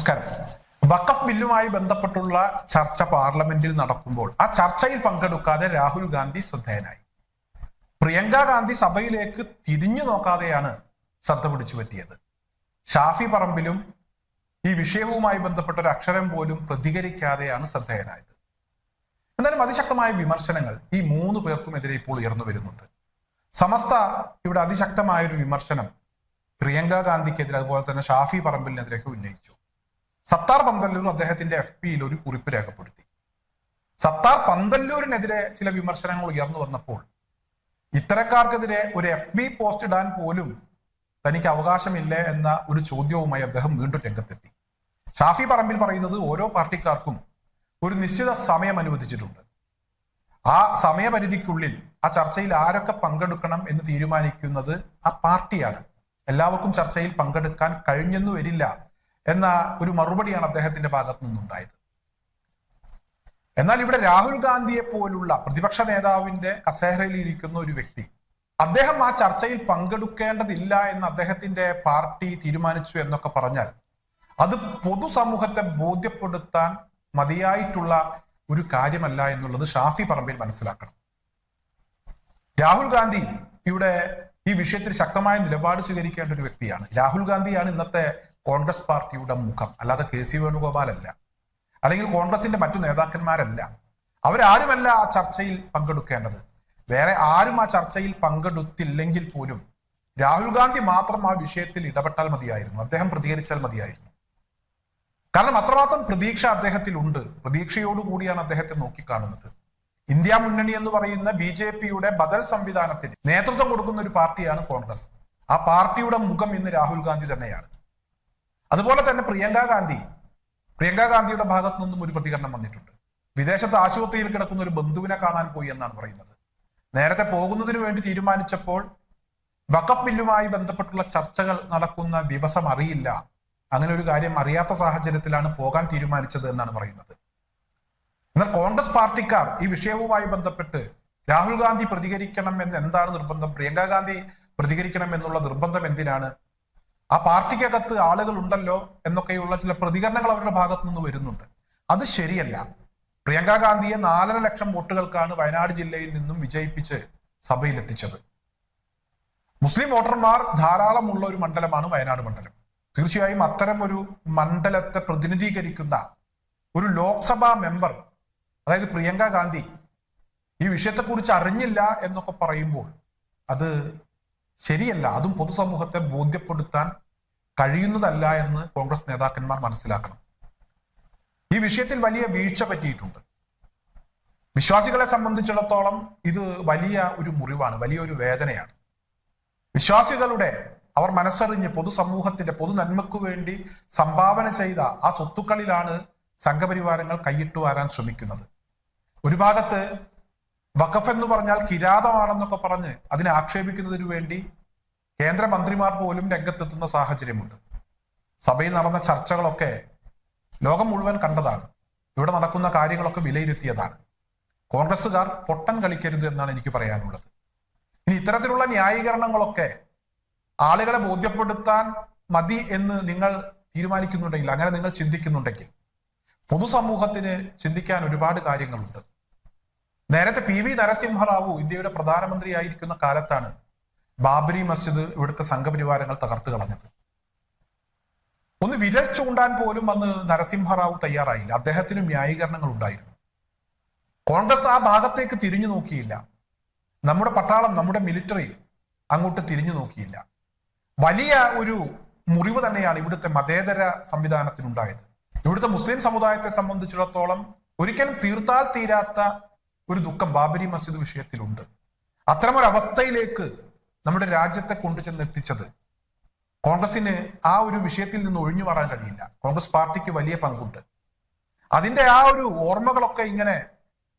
നമസ്കാരം. വഖഫ് ബില്ലുമായി ബന്ധപ്പെട്ടുള്ള ചർച്ച പാർലമെന്റിൽ നടക്കുമ്പോൾ ആ ചർച്ചയിൽ പങ്കെടുക്കാതെ രാഹുൽ ഗാന്ധി ശ്രദ്ധേയനായി. പ്രിയങ്ക ഗാന്ധി സഭയിലേക്ക് തിരിഞ്ഞു നോക്കാതെയാണ് ശ്രദ്ധ പിടിച്ചു പറ്റിയത്. ഷാഫി പറമ്പിലും ഈ വിഷയവുമായി ബന്ധപ്പെട്ട ഒരു അക്ഷരം പോലും പ്രതികരിക്കാതെയാണ് ശ്രദ്ധേയനായത്. എന്നാലും അതിശക്തമായ വിമർശനങ്ങൾ ഈ മൂന്ന് പേർക്കുമെതിരെ ഇപ്പോൾ ഉയർന്നു വരുന്നുണ്ട്. സമസ്ത ഇവിടെ അതിശക്തമായ ഒരു വിമർശനം പ്രിയങ്ക ഗാന്ധിക്കെതിരെ അതുപോലെ തന്നെ ഷാഫി പറമ്പിലിനെതിരെയൊക്കെ ഉന്നയിച്ചു. സത്താർ പന്തല്ലൂർ അദ്ദേഹത്തിന്റെ എഫ് പിയിൽ ഒരു കുറിപ്പ് രേഖപ്പെടുത്തി. സത്താർ പന്തല്ലൂരിനെതിരെ ചില വിമർശനങ്ങൾ ഉയർന്നു വന്നപ്പോൾ ഇത്തരക്കാർക്കെതിരെ ഒരു എഫ് ബി പോസ്റ്റ് ഇടാൻ പോലും തനിക്ക് അവകാശമില്ലേ എന്ന ഒരു ചോദ്യവുമായി അദ്ദേഹം വീണ്ടും രംഗത്തെത്തി. ഷാഫി പറമ്പിൽ പറയുന്നത് ഓരോ പാർട്ടിക്കാർക്കും ഒരു നിശ്ചിത സമയം അനുവദിച്ചിട്ടുണ്ട്. ആ സമയപരിധിക്കുള്ളിൽ ആ ചർച്ചയിൽ ആരൊക്കെ പങ്കെടുക്കണം എന്ന് തീരുമാനിക്കുന്നത് ആ പാർട്ടിയാണ്. എല്ലാവർക്കും ചർച്ചയിൽ പങ്കെടുക്കാൻ കഴിഞ്ഞെന്നു വരില്ല. എന്ന ഒരു മറുപടിയാണ് അദ്ദേഹത്തിന്റെ ഭാഗത്തു നിന്നുണ്ടായത്. എന്നാൽ ഇവിടെ രാഹുൽ ഗാന്ധിയെ പോലുള്ള പ്രതിപക്ഷ നേതാവിന്റെ കസേരയിൽ ഇരിക്കുന്ന ഒരു വ്യക്തി അദ്ദേഹം ആ ചർച്ചയിൽ പങ്കെടുക്കേണ്ടതില്ല എന്ന് അദ്ദേഹത്തിന്റെ പാർട്ടി തീരുമാനിച്ചു എന്നൊക്കെ പറഞ്ഞാൽ അത് പൊതുസമൂഹത്തെ ബോധ്യപ്പെടുത്താൻ മതിയായിട്ടുള്ള ഒരു കാര്യമല്ല എന്നുള്ളത് ഷാഫി പറമ്പിൽ മനസ്സിലാക്കണം. രാഹുൽ ഗാന്ധി ഇവിടെ ഈ വിഷയത്തിൽ ശക്തമായ നിലപാട് സ്വീകരിക്കേണ്ട ഒരു വ്യക്തിയാണ്. രാഹുൽ ഗാന്ധിയാണ് ഇന്നത്തെ കോൺഗ്രസ് പാർട്ടിയുടെ മുഖം. അല്ലാതെ കെ സി വേണുഗോപാലല്ല. അല്ലെങ്കിൽ കോൺഗ്രസിന്റെ മറ്റു നേതാക്കന്മാരല്ല. അവരാരുമല്ല ആ ചർച്ചയിൽ പങ്കെടുക്കേണ്ടത്? വേറെ ആരും ആ ചർച്ചയിൽ പങ്കെടുത്തില്ലെങ്കിൽ പോലും രാഹുൽ ഗാന്ധി മാത്രം ആ വിഷയത്തിൽ ഇടപെട്ടാൽ മതിയായിരുന്നു. അദ്ദേഹം പ്രതികരിച്ചാൽ മതിയായിരുന്നു. കാരണം അത്രമാത്രം പ്രതീക്ഷ അദ്ദേഹത്തിലുണ്ട്. പ്രതീക്ഷയോടുകൂടിയാണ് അദ്ദേഹത്തെ നോക്കിക്കാണുന്നത്. ഇന്ത്യ മുന്നണി എന്ന് പറയുന്ന ബി ജെ പിയുടെ ബദൽ സംവിധാനത്തിന് നേതൃത്വം കൊടുക്കുന്ന ഒരു പാർട്ടിയാണ് കോൺഗ്രസ്. ആ പാർട്ടിയുടെ മുഖം ഇന്ന് രാഹുൽ ഗാന്ധി തന്നെയാണ്. അതുപോലെ തന്നെ പ്രിയങ്ക ഗാന്ധി. പ്രിയങ്ക ഗാന്ധിയുടെ ഭാഗത്തു നിന്നും ഒരു പ്രതികരണം വന്നിട്ടുണ്ട്. വിദേശത്ത് ആശുപത്രിയിൽ കിടക്കുന്ന ഒരു ബന്ധുവിനെ കാണാൻ പോയി എന്നാണ് പറയുന്നത്. നേരത്തെ പോകുന്നതിന് വേണ്ടി തീരുമാനിച്ചപ്പോൾ വഖഫ് ബില്ലുമായി ബന്ധപ്പെട്ടുള്ള ചർച്ചകൾ നടക്കുന്ന ദിവസം അറിയില്ല. അങ്ങനെ ഒരു കാര്യം അറിയാത്ത സാഹചര്യത്തിലാണ് പോകാൻ തീരുമാനിച്ചത് എന്നാണ് പറയുന്നത്. എന്നാൽ കോൺഗ്രസ് പാർട്ടിക്കാർ ഈ വിഷയവുമായി ബന്ധപ്പെട്ട് രാഹുൽ ഗാന്ധി പ്രതികരിക്കണം എന്ന് എന്താണ് നിർബന്ധം? പ്രിയങ്ക ഗാന്ധി പ്രതികരിക്കണം എന്നുള്ള നിർബന്ധം എന്തിനാണ്? ആ പാർട്ടിക്കകത്ത് ആളുകൾ ഉണ്ടല്ലോ എന്നൊക്കെയുള്ള ചില പ്രതികരണങ്ങൾ അവരുടെ ഭാഗത്തു നിന്ന് വരുന്നുണ്ട്. അത് ശരിയല്ല. പ്രിയങ്ക ഗാന്ധിയെ നാലര ലക്ഷം വോട്ടുകൾക്കാണ് വയനാട് ജില്ലയിൽ നിന്നും വിജയിപ്പിച്ച് സഭയിലെത്തിച്ചത്. മുസ്ലിം വോട്ടർമാർ ധാരാളമുള്ള ഒരു മണ്ഡലമാണ് വയനാട് മണ്ഡലം. തീർച്ചയായും അത്തരം ഒരു മണ്ഡലത്തെ പ്രതിനിധീകരിക്കുന്ന ഒരു ലോക്സഭാ മെമ്പർ അതായത് പ്രിയങ്ക ഗാന്ധി ഈ വിഷയത്തെക്കുറിച്ച് അറിഞ്ഞില്ല എന്നൊക്കെ പറയുമ്പോൾ അത് ശരിയല്ല. അതും പൊതുസമൂഹത്തെ ബോധ്യപ്പെടുത്താൻ കഴിയുന്നതല്ല എന്ന് കോൺഗ്രസ് നേതാക്കന്മാർ മനസ്സിലാക്കണം. ഈ വിഷയത്തിൽ വലിയ വീഴ്ച പറ്റിയിട്ടുണ്ട്. വിശ്വാസികളെ സംബന്ധിച്ചിടത്തോളം ഇത് വലിയ ഒരു മുറിവാണ് വലിയൊരു വേദനയാണ്. വിശ്വാസികളുടെ അവർ മനസ്സറിഞ്ഞ് പൊതുസമൂഹത്തിന്റെ പൊതു നന്മയ്ക്കു വേണ്ടി സംഭാവന ചെയ്ത ആ സ്വത്തുക്കളിലാണ് സംഘപരിവാരങ്ങൾ കൈയിട്ടു വാരാൻ ശ്രമിക്കുന്നത്. ഒരു ഭാഗത്ത് വഖഫ് എന്ന് പറഞ്ഞാൽ കിരാതമാണെന്നൊക്കെ പറഞ്ഞ് അതിനെ ആക്ഷേപിക്കുന്നതിനു വേണ്ടി കേന്ദ്രമന്ത്രിമാർ പോലും രംഗത്തെത്തുന്ന സാഹചര്യമുണ്ട്. സഭയിൽ നടന്ന ചർച്ചകളൊക്കെ ലോകം മുഴുവൻ കണ്ടതാണ്. ഇവിടെ നടക്കുന്ന കാര്യങ്ങളൊക്കെ വിലയിരുത്തിയതാണ്. കോൺഗ്രസ്സുകാർ പൊട്ടൻ കളിക്കരുത് എന്നാണ് എനിക്ക് പറയാനുള്ളത്. ഇനി ഇത്തരത്തിലുള്ള ന്യായീകരണങ്ങളൊക്കെ ആളുകളെ ബോധ്യപ്പെടുത്താൻ മതി എന്ന് നിങ്ങൾ തീരുമാനിക്കുന്നുണ്ടെങ്കിൽ അങ്ങനെ നിങ്ങൾ ചിന്തിക്കുന്നുണ്ടെങ്കിൽ പൊതുസമൂഹത്തിന് ചിന്തിക്കാൻ ഒരുപാട് കാര്യങ്ങളുണ്ട്. നേരത്തെ പി വി നരസിംഹറാവു ഇന്ത്യയുടെ പ്രധാനമന്ത്രിയായിരിക്കുന്ന കാലത്താണ് ബാബരി മസ്ജിദ് ഇവിടുത്തെ സംഘപരിവാരങ്ങൾ തകർത്തു കളഞ്ഞത്. ഒന്ന് വിരൽ ചൂണ്ടാൻ പോലും അന്ന് നരസിംഹറാവു തയ്യാറായില്ല. അദ്ദേഹത്തിന് ന്യായീകരണങ്ങൾ ഉണ്ടായിരുന്നു. കോൺഗ്രസ് ആ ഭാഗത്തേക്ക് തിരിഞ്ഞു നോക്കിയില്ല. നമ്മുടെ പട്ടാളം നമ്മുടെ മിലിറ്ററി അങ്ങോട്ട് തിരിഞ്ഞു നോക്കിയില്ല. വലിയ ഒരു മുറിവ് തന്നെയാണ് ഇവിടുത്തെ മതേതര സംവിധാനത്തിനുണ്ടായത്. ഇവിടുത്തെ മുസ്ലിം സമുദായത്തെ സംബന്ധിച്ചിടത്തോളം ഒരിക്കലും തീർത്താൽ തീരാത്ത ഒരു ദുഃഖം ബാബരി മസ്ജിദ് വിഷയത്തിലുണ്ട്. അത്തരമൊരവസ്ഥയിലേക്ക് നമ്മുടെ രാജ്യത്തെ കൊണ്ടുചെന്ന് എത്തിച്ചത് കോൺഗ്രസിന് ആ ഒരു വിഷയത്തിൽ നിന്ന് ഒഴിഞ്ഞു മാറാൻ കഴിയില്ല. കോൺഗ്രസ് പാർട്ടിക്ക് വലിയ പങ്കുണ്ട്. അതിന്റെ ആ ഒരു ഓർമ്മകളൊക്കെ ഇങ്ങനെ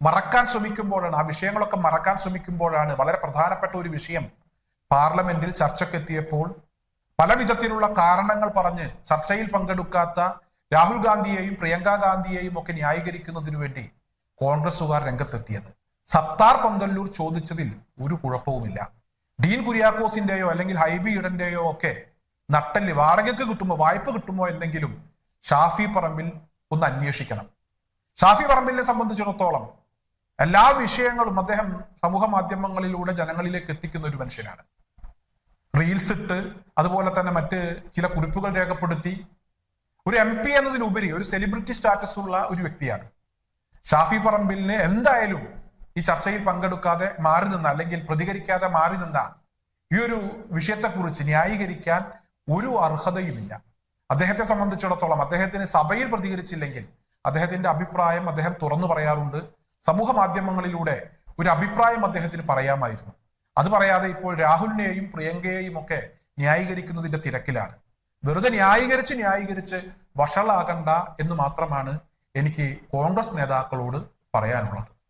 മറക്കാൻ ശ്രമിക്കുമ്പോഴാണ് ആ വിഷയങ്ങളൊക്കെ മറക്കാൻ ശ്രമിക്കുമ്പോഴാണ് വളരെ പ്രധാനപ്പെട്ട ഒരു വിഷയം പാർലമെന്റിൽ ചർച്ചക്കെത്തിയപ്പോൾ പല വിധത്തിലുള്ള കാരണങ്ങൾ പറഞ്ഞ് ചർച്ചയിൽ പങ്കെടുക്കാത്ത രാഹുൽ ഗാന്ധിയെയും പ്രിയങ്ക ഗാന്ധിയെയും ഒക്കെ ന്യായീകരിക്കുന്നതിനു വേണ്ടി കോൺഗ്രസുകാർ രംഗത്തെത്തിയത്. സത്താർ പന്തല്ലൂർ ചോദിച്ചതിൽ ഒരു കുഴപ്പവുമില്ല. ഡീൻ കുര്യാക്കോസിന്റെയോ അല്ലെങ്കിൽ ഹൈബി ഇടന്റെയോ ഒക്കെ നട്ടൽ വാടകയ്ക്ക് കിട്ടുമോ വായ്പ കിട്ടുമോ എന്നെങ്കിലും ഷാഫി പറമ്പിൽ ഒന്ന് അന്വേഷിക്കണം. ഷാഫി പറമ്പിലിനെ സംബന്ധിച്ചിടത്തോളം എല്ലാ വിഷയങ്ങളും അദ്ദേഹം സമൂഹ മാധ്യമങ്ങളിലൂടെ ജനങ്ങളിലേക്ക് എത്തിക്കുന്ന ഒരു മനുഷ്യനാണ്. റീൽസ് ഇട്ട് അതുപോലെ തന്നെ മറ്റ് ചില കുറിപ്പുകൾ രേഖപ്പെടുത്തി ഒരു എം പി എന്നതിലുപരി ഒരു സെലിബ്രിറ്റി സ്റ്റാറ്റസ് ഉള്ള ഒരു വ്യക്തിയാണ്. ഷാഫി പറമ്പിലിന് എന്തായാലും ഈ ചർച്ചയിൽ പങ്കെടുക്കാതെ മാറി നിന്ന അല്ലെങ്കിൽ പ്രതികരിക്കാതെ മാറി നിന്ന ഈ ഒരു വിഷയത്തെക്കുറിച്ച് ന്യായീകരിക്കാൻ ഒരു അർഹതയുമില്ല. അദ്ദേഹത്തെ സംബന്ധിച്ചിടത്തോളം അദ്ദേഹത്തിന് സഭയിൽ പ്രതികരിച്ചില്ലെങ്കിൽ അദ്ദേഹത്തിന്റെ അഭിപ്രായം അദ്ദേഹം തുറന്നു പറയാറുണ്ട്. സമൂഹ മാധ്യമങ്ങളിലൂടെ ഒരു അഭിപ്രായം അദ്ദേഹത്തിന് പറയാമായിരുന്നു. അത് പറയാതെ ഇപ്പോൾ രാഹുലിനെയും പ്രിയങ്കയെയും ഒക്കെ ന്യായീകരിക്കുന്നതിന്റെ തിരക്കിലാണ്. വെറുതെ ന്യായീകരിച്ച് ന്യായീകരിച്ച് വഷളാകണ്ട എന്ന് മാത്രമാണ് എനിക്ക് കോൺഗ്രസ് നേതാക്കളോട് പറയാനുള്ളത്.